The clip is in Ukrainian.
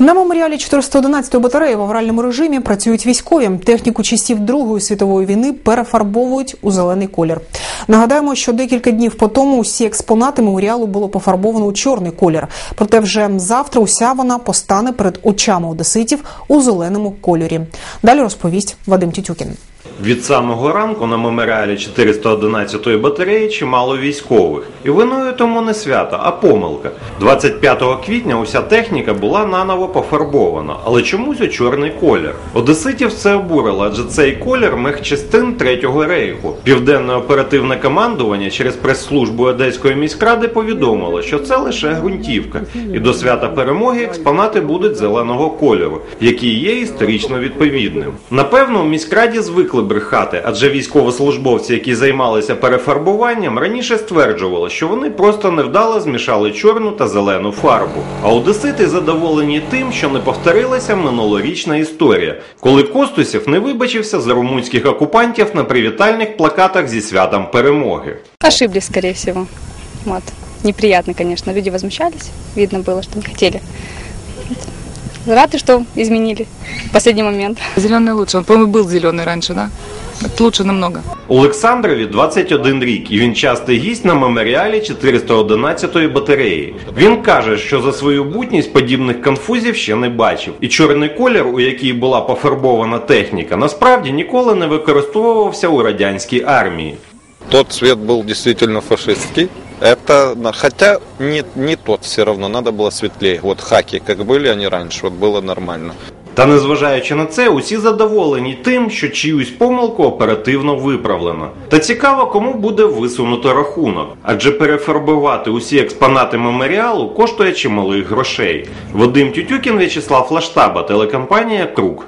На меморіалі 411-ї батареї в авральному режимі працюють військові. Техніку часів Другої світової війни перефарбовують у зелений колір. Нагадаємо, що декілька днів по тому усі експонати меморіалу було пофарбовано у чорний колір. Проте вже завтра уся вона постане перед очами одеситів у зеленому кольорі. Далі розповість Вадим Тютюкін. Від самого ранку на меморіалі 411-ї батареї чимало військових. І виною тому не свято, а помилка. 25 квітня уся техніка була наново пофарбована, але чомусь у чорний колір. Одеситів це обурило, адже цей колір мехчастин Третього рейху. Південне оперативне командування через прес-службу Одеської міськради повідомило, що це лише ґрунтівка, і до свята перемоги експонати будуть зеленого кольору, який є історично відповідним. Напевно, у міськраді звикли брехати, адже військовослужбовці, які займалися перефарбуванням, раніше стверджували, що вони просто невдало змішали чорну та зелену фарбу. А одесити задоволені тим, що не повторилася минулорічна історія, коли Костусів не вибачився за румунських окупантів на привітальних плакатах зі святом перемоги Ошиблись, скорее всего. Вот. Неприятно, конечно. Люди возмущались. Видно было, что не хотели. Вот. Рады, что изменили в последний момент. Зеленый лучше. Он, по-моему, был зеленый раньше, да? Это лучше намного. Олександрові 21 рік, і він частий гість на меморіалі 411-ї батареї. Він каже, що за свою бутність подібних конфузів ще не бачив. І чорний колір, у який була пофарбована техніка, насправді ніколи не використовувався у радянській армії. Тот цвет был действительно фашистский. Это, на- хотя не, не тот все равно, надо было светлее. Вот хаки, как были они раньше, вот было нормально. Та незважаючи на це, усі задоволені тим, що чиюсь помилку оперативно виправлено. Та цікаво, кому буде висунуто рахунок, адже перефарбувати усі експонати меморіалу коштує чималих грошей. Вадим Тютюкін, В'ячеслав Лаштаба, телекомпанія Круг.